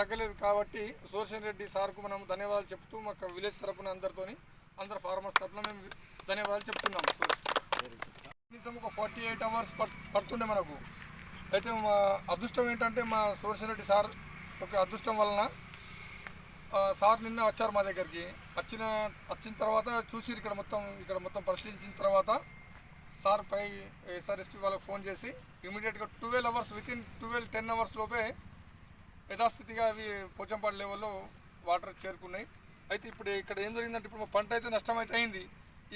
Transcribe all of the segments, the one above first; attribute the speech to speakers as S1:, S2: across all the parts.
S1: తగ్గలేదు కాబట్టి సుదర్శన్ రెడ్డి సార్కు మనం ధన్యవాదాలు చెప్తూ మాకు విలేజ్ తరపున అందరితోని అందరు ఫార్మర్స్ తరపున మేము ధన్యవాదాలు చెప్తున్నాం. కనీసం ఒక ఫార్టీ ఎయిట్ అవర్స్ పడుతుండే మనకు. అయితే మా అదృష్టం ఏంటంటే మా సుదర్శన్ రెడ్డి సార్ యొక్క అదృష్టం వలన సార్ నిన్న వచ్చారు మా దగ్గరికి. వచ్చిన వచ్చిన తర్వాత చూసి ఇక్కడ మొత్తం ఇక్కడ మొత్తం పరిశీలించిన తర్వాత సార్ పై ఎస్ఆర్ఎస్పీ వాళ్ళకి ఫోన్ చేసి ఇమీడియట్గా twelve hours within twelve ten hours లోపే యథాస్థితిగా అవి పోచంపాడు లెవెల్లో వాటర్ చేరుకున్నాయి. అయితే ఇప్పుడు ఇక్కడ ఏం జరిగిందంటే ఇప్పుడు మా పంట అయితే నష్టం అయితే అయింది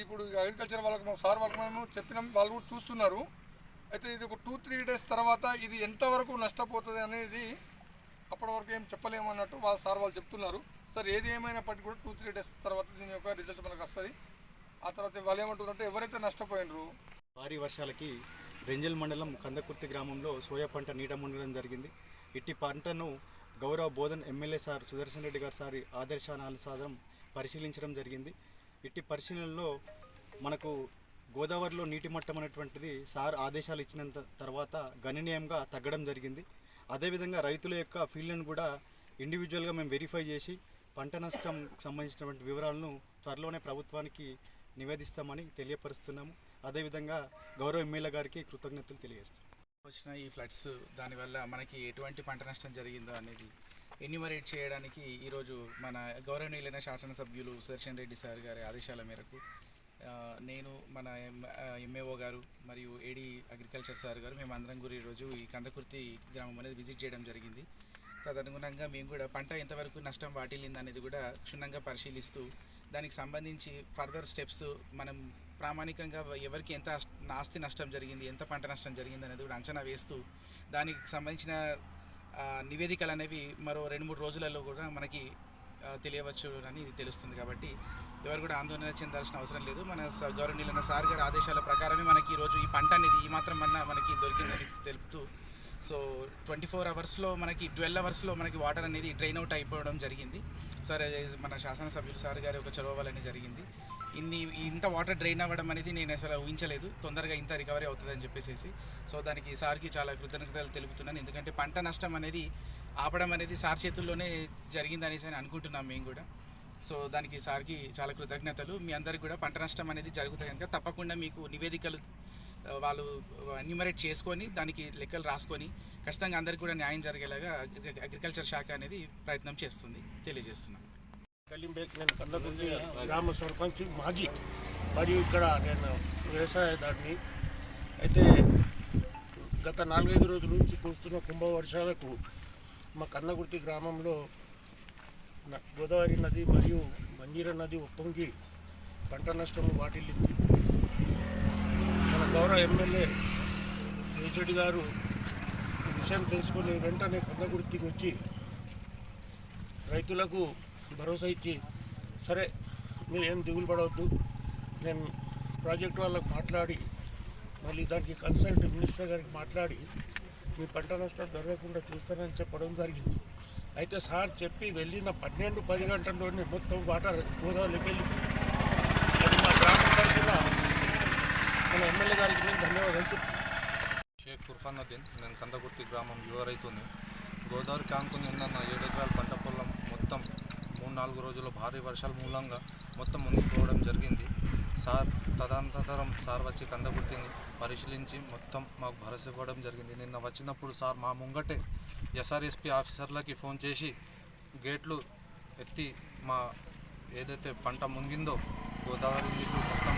S1: ఇప్పుడు అగ్రికల్చర్ వాళ్ళకి మా సార్ వాళ్ళకి మేము చెప్పినాం వాళ్ళు కూడా చూస్తున్నారు. అయితే ఇది ఒక టూ త్రీ డేస్ తర్వాత ఇది ఎంతవరకు నష్టపోతుంది అనేది అప్పటి వరకు ఏం చెప్పలేము అన్నట్టు వాళ్ళ సార్ వాళ్ళు చెప్తున్నారు. సార్ ఏది ఏమైనప్పటికీ కూడా టూ త్రీ డేస్ తర్వాత దీని యొక్క రిజల్ట్ మనకు వస్తుంది. ఆ తర్వాత వాళ్ళు ఏమంటున్నారంటే ఎవరైతే నష్టపోయినరు
S2: భారీ వర్షాలకి రెంజల్ మండలం కందకుర్తి గ్రామంలో సోయా పంట నీట మునగడం జరిగింది. ఇట్టి పంటను గౌరవ బోధన్ ఎమ్మెల్యే సార్ సుదర్శన్ రెడ్డి గారి సారి ఆదర్శానుసారం పరిశీలించడం జరిగింది. ఇట్టి పరిశీలనలో మనకు గోదావరిలో నీటి మట్టం అనేటువంటిది సార్ ఆదేశాలు ఇచ్చిన తర్వాత గణనీయంగా తగ్గడం జరిగింది. అదేవిధంగా రైతుల యొక్క ఫీల్డ్ను కూడా ఇండివిజువల్గా మేము వెరిఫై చేసి పంట నష్టం సంబంధించినటువంటి వివరాలను త్వరలోనే ప్రభుత్వానికి నివేదిస్తామని తెలియపరుస్తున్నాము. అదేవిధంగా గౌరవ ఎమ్మెల్యే గారికి కృతజ్ఞతలు తెలియజేస్తున్నాం
S3: వచ్చిన ఈ ఫ్లడ్స్ దానివల్ల మనకి ఎటువంటి పంట నష్టం జరిగిందో అనేది ఎన్యూమరేట్ చేయడానికి ఈరోజు మన గౌరవనీయులైన శాసనసభ్యులు సుదర్శన్ రెడ్డి సార్ గారి ఆదేశాల మేరకు నేను మన ఎంఏఓ గారు మరియు ఏడీ అగ్రికల్చర్ సార్ గారు మేము అందరం కూడా ఈరోజు ఈ కందకుర్తి గ్రామం అనేది విజిట్ చేయడం జరిగింది. తదనుగుణంగా మేము కూడా పంట ఎంతవరకు నష్టం వాటిల్లింది అనేది కూడా క్షుణ్ణంగా పరిశీలిస్తూ దానికి సంబంధించి ఫర్దర్ స్టెప్స్ మనం ప్రామాణికంగా ఎవరికి ఎంత ఆస్తి నష్టం జరిగింది ఎంత పంట నష్టం జరిగింది అనేది కూడా అంచనా వేస్తూ దానికి సంబంధించిన నివేదికలు అనేవి మరో రెండు మూడు రోజులలో కూడా మనకి తెలియవచ్చు అని తెలుస్తుంది కాబట్టి ఎవరు కూడా ఆందోళన చెందాల్సిన అవసరం లేదు. మన స- గౌరవనీయులైన సార్ గారి ఆదేశాల ప్రకారమే మనకి ఈరోజు ఈ పంట అనేది ఈ మాత్రం అన్న మనకి దొరికిందని తెలుపుతూ సో ట్వంటీ ఫోర్ అవర్స్లో మనకి ట్వెల్వ్ అవర్స్లో మనకి వాటర్ అనేది డ్రైన్ అవుట్ అయిపోవడం జరిగింది. సార్ అది మన శాసనసభ్యులు సార్ గారి ఒక చొరవ జరిగింది. ఇన్ని ఇంత వాటర్ డ్రైన్ అవ్వడం అనేది నేను అసలు ఊహించలేదు. తొందరగా ఇంత రికవరీ అవుతుందని చెప్పేసి సో దానికి సార్కి చాలా కృతజ్ఞతలు తెలుపుతున్నాను. ఎందుకంటే పంట నష్టం అనేది ఆపడం అనేది సార్ చేతుల్లోనే జరిగింది అనేసి అని అనుకుంటున్నాం మేము కూడా. సో దానికి సార్కి చాలా కృతజ్ఞతలు. మీ అందరికి కూడా పంట నష్టం అనేది జరుగుతాయి కనుక తప్పకుండా మీకు నివేదికలు వాళ్ళు ఎన్యూమరేట్ చేసుకొని దానికి లెక్కలు రాసుకొని ఖచ్చితంగా అందరికీ కూడా న్యాయం జరిగేలాగా అగ్రికల్చర్ శాఖ అనేది ప్రయత్నం చేస్తుంది. తెలియజేస్తున్నాను.
S4: కలింబేక్ నేను కందకుంది గ్రామ సర్పంచ్ మాజీ. మరియు ఇక్కడ నేను వ్యవసాయదారిని అయితే గత నాలుగైదు రోజుల నుంచి కురుస్తున్న కుంభవర్షాలకు మా కన్నగుర్తి గ్రామంలో న- గోదావరి నది మరియు మంజీర నది ఉప్పొంగి పంట నష్టం వాటిల్లింది. మన గౌరవ ఎమ్మెల్యే శ్రీశెడ్డి గారు విషయం తెలుసుకుని వెంటనే కన్నగుర్తికి వచ్చి రైతులకు భరోసా ఇచ్చి సరే మీరు ఏం దిగులు పడవద్దు. నేను ప్రాజెక్ట్ వాళ్ళకి మాట్లాడి మళ్ళీ దానికి కన్సల్ట్ మినిస్టర్ గారికి మాట్లాడి మీ పంట నష్టం జరగకుండా చూస్తానని చెప్పడం జరిగింది. అయితే సార్ చెప్పి వెళ్ళిన పన్నెండు పది గంటల్లోనే మొత్తం వాటర్ గోదావరికి వెళ్ళింది అది మా గ్రామం కూడా మన ఎమ్మెల్యే గారికి నేను ధన్యవాదాలు చెప్తున్నాను.
S5: షేక్ ఫుర్ఫానుద్దీన్ నేను కందకుర్తి గ్రామం యువ రైతుని. గోదావరి కానుకుని ఉన్న నా ఏడు ఎకరాల పంట పొలం మొత్తం నాలుగు రోజుల్లో భారీ వర్షాల మూలంగా మొత్తం మునిగిపోవడం జరిగింది. సార్ తదనంతరం సార్ వచ్చి కందకుర్తిని పరిశీలించి మొత్తం మాకు భరోసా ఇవ్వడం జరిగింది. నిన్న వచ్చినప్పుడు సార్ మా ముంగటే ఎస్ఆర్ఎస్పి ఆఫీసర్లకి ఫోన్ చేసి గేట్లు ఎత్తి మా ఏదైతే పంట మునిగిందో గోదావరి నీళ్ళు మొత్తం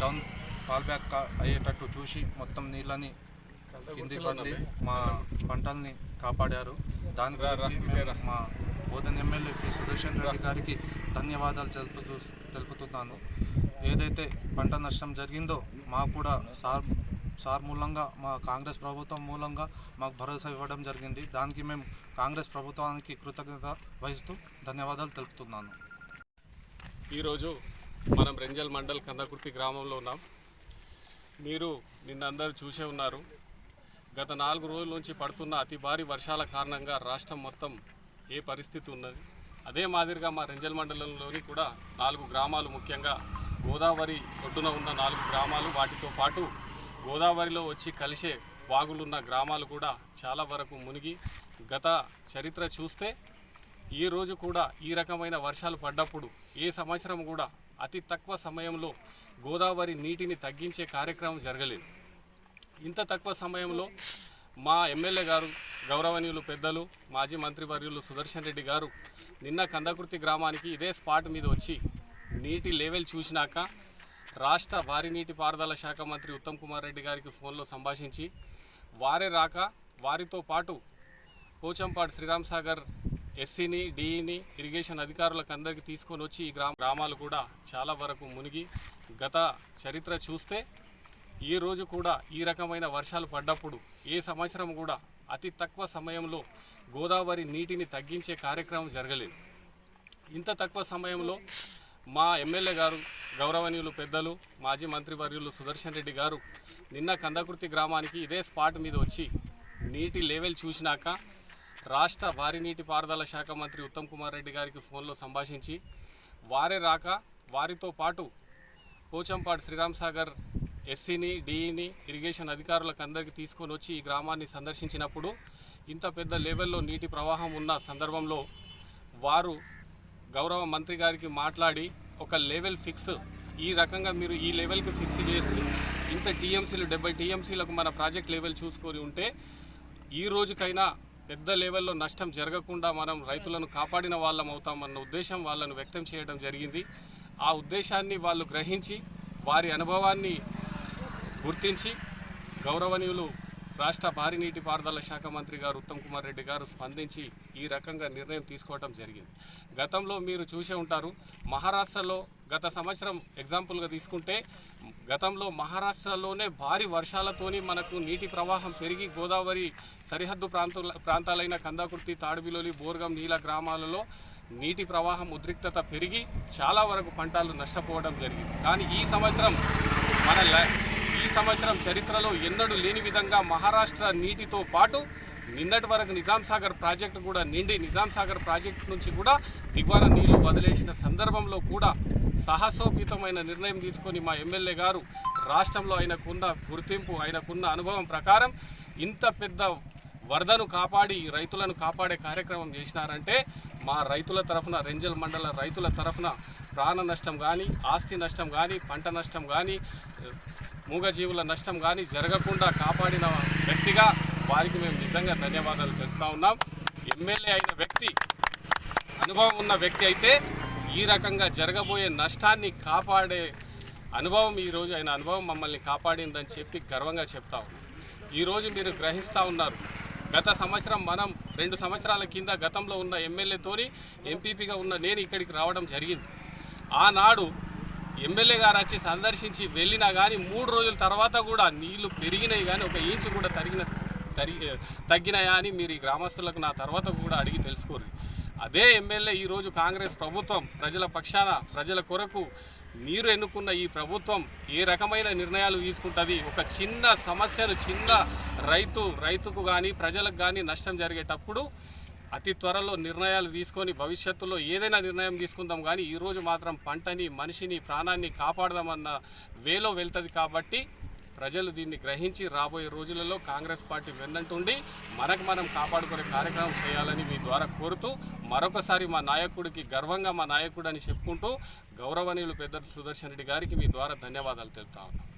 S5: డౌన్ ఫాల్ బ్యాక్ అయ్యేటట్టు చూసి మొత్తం నీళ్ళని కింది బదిలి మా పంటల్ని కాపాడారు. దాని గురించి మా బోధన్ ఎమ్మెల్యే పి సుదర్శన్ రెడ్డి గారికి ధన్యవాదాలు తెలుపుతూ తెలుపుతున్నాను. ఏదైతే పంట నష్టం జరిగిందో మాకు కూడా సార్ సార్ మూలంగా మా కాంగ్రెస్ ప్రభుత్వం మూలంగా మాకు భరోసా ఇవ్వడం జరిగింది. దానికి మేము కాంగ్రెస్ ప్రభుత్వానికి కృతజ్ఞత వహిస్తూ ధన్యవాదాలు తెలుపుతున్నాను.
S6: ఈరోజు మనం రెంజల్ మండల్ కందకుర్తి గ్రామంలో ఉన్నాం. మీరు నిన్న అందరూ చూసే ఉన్నారు. గత నాలుగు రోజుల నుంచి పడుతున్న అతి భారీ వర్షాల కారణంగా రాష్ట్రం మొత్తం ఏ పరిస్థితి ఉన్నది? అదే మాదిరిగా మా రెంజల్ మండలంలోని కూడా నాలుగు గ్రామాలు ముఖ్యంగా గోదావరి ఒడ్డున ఉన్న నాలుగు గ్రామాలు వాటితో పాటు గోదావరిలో వచ్చి కలిసే వాగులున్న గ్రామాలు కూడా చాలా వరకు మునిగి గత చరిత్ర చూస్తే ఈ రోజు కూడా ఈ రకమైన వర్షాలు పడ్డప్పుడు ఏ సంవత్సరం కూడా అతి తక్కువ సమయంలో గోదావరి నీటిని తగ్గించే కార్యక్రమం జరగలేదు. ఇంత తక్కువ సమయంలో మా ఎమ్మెల్యే గారు గౌరవనీయులు పెద్దలు మాజీ మంత్రివర్యులు సుదర్శన్ రెడ్డి గారు నిన్న కందకుర్తి గ్రామానికి ఇదే స్పాట్ మీద వచ్చి నీటి లెవెల్ చూసినాక రాష్ట్ర భారీ నీటి పారుదల శాఖ మంత్రి ఉత్తమ్ కుమార్ రెడ్డి గారికి ఫోన్లో సంభాషించి వారే రాక వారితో పాటు పోచంపాడు శ్రీరామ్ సాగర్ ఎస్సీని డిఈని ఇరిగేషన్ అధికారులకు అందరికీ తీసుకొని వచ్చి ఈ గ్రామ గ్రామాలు కూడా చాలా వరకు మునిగి గత చరిత్ర చూస్తే ఈ రోజు కూడా ఈ రకమైన వర్షాలు పడ్డప్పుడు ఏ సంవత్సరం కూడా అతి తక్కువ సమయంలో గోదావరి నీటిని తగ్గించే కార్యక్రమం జరగలేదు. ఇంత తక్కువ సమయంలో మా ఎమ్మెల్యే గారు గౌరవనీయులు పెద్దలు మాజీ మంత్రివర్యులు సుదర్శన్ రెడ్డి గారు నిన్న కందకుర్తి గ్రామానికి ఇదే స్పాట్ మీద వచ్చి నీటి లెవెల్ చూసినాక రాష్ట్ర వారి నీటి పారుదల శాఖ మంత్రి ఉత్తమ్ కుమార్ రెడ్డి గారికి ఫోన్లో సంభాషించి వారే రాక వారితో పాటు పోచంపాడు శ్రీరామ్ సాగర్ ఎస్సీని డిఈని ఇరిగేషన్ అధికారులకు అందరికీ తీసుకొని వచ్చి ఈ గ్రామాన్ని సందర్శించినప్పుడు ఇంత పెద్ద లెవెల్లో నీటి ప్రవాహం ఉన్న సందర్భంలో వారు గౌరవ మంత్రి గారికి మాట్లాడి ఒక లెవెల్ ఫిక్స్ ఈ రకంగా మీరు ఈ లెవెల్కి ఫిక్స్ చేసి ఇంత టీఎంసీలు డెబ్బై టీఎంసీలకు మన ప్రాజెక్ట్ లెవెల్ చూసుకొని ఉంటే ఈ రోజుకైనా పెద్ద లెవెల్లో నష్టం జరగకుండా మనం రైతులను కాపాడిన వాళ్ళం అవుతామన్న ఉద్దేశం వాళ్ళను వ్యక్తం చేయడం జరిగింది. ఆ ఉద్దేశాన్ని వాళ్ళు గ్రహించి వారి అనుభవాన్ని గుర్తించి గౌరవనీయులు రాష్ట్ర భారీ నీటి పారుదల శాఖ మంత్రి గారు ఉత్తమ్ కుమార్ రెడ్డి గారు స్పందించి ఈ రకంగా నిర్ణయం తీసుకోవడం జరిగింది. గతంలో మీరు చూసే ఉంటారు మహారాష్ట్రలో గత సంవత్సరం ఎగ్జాంపుల్గా తీసుకుంటే గతంలో మహారాష్ట్రలోనే భారీ వర్షాలతోని మనకు నీటి ప్రవాహం పెరిగి గోదావరి సరిహద్దు ప్రాంతాల ప్రాంతాలైన కందాకుర్తి తాడుబిలోలి బోర్గం నీల గ్రామాలలో నీటి ప్రవాహం ఉద్రిక్తత పెరిగి చాలా వరకు పంటలు నష్టపోవడం జరిగింది. కానీ ఈ సంవత్సరం మన ఈ సంవత్సరం చరిత్రలో ఎన్నడూ లేని విధంగా మహారాష్ట్ర నీటితో పాటు నిన్నటి వరకు నిజాం సాగర్ ప్రాజెక్టు కూడా నిండి నిజాం సాగర్ ప్రాజెక్టు నుంచి కూడా దిగువన నీళ్ళు వదిలేసిన సందర్భంలో కూడా సాహసోపేతమైన నిర్ణయం తీసుకొని మా ఎమ్మెల్యే గారు రాష్ట్రంలో ఆయనకున్న గుర్తింపు ఆయనకున్న అనుభవం ప్రకారం ఇంత పెద్ద వరదను కాపాడి రైతులను కాపాడే కార్యక్రమం చేసినారంటే మా రైతుల తరఫున రెంజల్ మండల రైతుల తరఫున ప్రాణ నష్టం కానీ ఆస్తి నష్టం కానీ పంట నష్టం కానీ మూగజీవుల నష్టం కానీ జరగకుండా కాపాడిన వ్యక్తిగా వారికి మేము నిజంగా ధన్యవాదాలు తెలుపుతా ఉన్నాం. ఎమ్మెల్యే అయిన వ్యక్తి అనుభవం ఉన్న వ్యక్తి అయితే ఈ రకంగా జరగబోయే నష్టాన్ని కాపాడే అనుభవం ఈరోజు ఆయన అనుభవం మమ్మల్ని కాపాడిందని చెప్పి గర్వంగా చెప్తా ఉన్నాం. ఈరోజు మీరు గ్రహిస్తూ ఉన్నారు. గత సంవత్సరం మనం రెండు సంవత్సరాల కింద గతంలో ఉన్న ఎమ్మెల్యేతోని ఎంపీపీగా ఉన్న నేను ఇక్కడికి రావడం జరిగింది. ఆనాడు ఎమ్మెల్యే గారు వచ్చి సందర్శించి వెళ్ళినా కానీ మూడు రోజుల తర్వాత కూడా నీళ్ళు పెరిగినాయి కానీ ఒక ఇంచు కూడా తరిగిన తరిగి తగ్గినాయా అని మీరు ఈ గ్రామస్తులకు నా తర్వాత కూడా అడిగి తెలుసుకోరు. అదే ఎమ్మెల్యే ఈరోజు కాంగ్రెస్ ప్రభుత్వం ప్రజల పక్షాన ప్రజల కొరకు మీరు ఎన్నుకున్న ఈ ప్రభుత్వం ఏ రకమైన నిర్ణయాలు తీసుకుంటుంది? ఒక చిన్న సమస్యను చిన్న రైతు రైతుకు కానీ ప్రజలకు కానీ నష్టం జరిగేటప్పుడు అతి త్వరలో నిర్ణయాలు తీసుకొని భవిష్యత్తులో ఏదైనా నిర్ణయం తీసుకుందాం. కానీ ఈరోజు మాత్రం పంటని మనిషిని ప్రాణాన్ని కాపాడదామన్న వేలో వెళ్తుంది కాబట్టి ప్రజలు దీన్ని గ్రహించి రాబోయే రోజులలో కాంగ్రెస్ పార్టీ వెన్నంటుండి మనకు మనం కాపాడుకునే కార్యక్రమం చేయాలని మీ ద్వారా కోరుతూ మరొకసారి మా నాయకుడికి గర్వంగా మా నాయకుడు అని చెప్పుకుంటూ గౌరవనీయులు పెద్ద సుదర్శన్ రెడ్డి గారికి మీ ద్వారా ధన్యవాదాలు తెలుపుతా ఉన్నాం.